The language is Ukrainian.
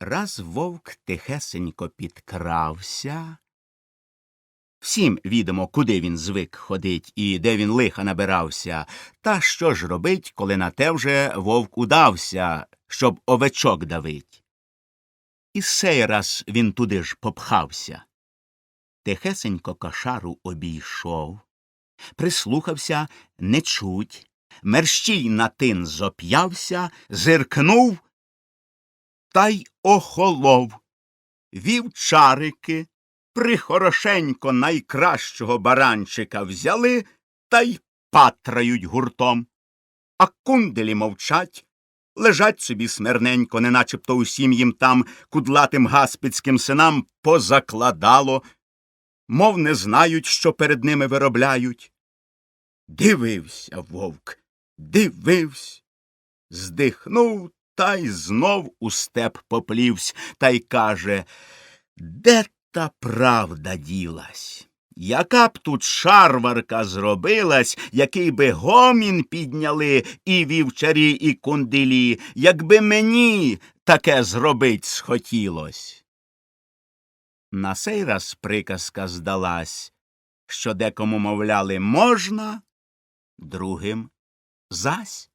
Раз вовк тихесенько підкрався. Всім відомо, куди він звик ходить і де він лиха набирався. Та що ж робить, коли на те вже вовк удався, щоб овечок давить. І сей раз він туди ж попхався. Тихесенько кошару обійшов, прислухався не чуть, мерщій на тин зоп'явся, зиркнув та й охолов. Вівчарики прихорошенько найкращого баранчика взяли та й патрають гуртом. А кунделі мовчать, лежать собі смирненько, неначебто усім їм там кудлатим гаспицьким синам позакладало, мов не знають, що перед ними виробляють. Дивився вовк, дивився, здихнув та й знов у степ поплівсь, та й каже Де та правда ділась? Яка б тут шарварка зробилась, який би гомін підняли і вівчарі, і кундилі, якби мені таке зробить схотілось. На сей раз приказка здалась, що декому мовляли можна, другим зась.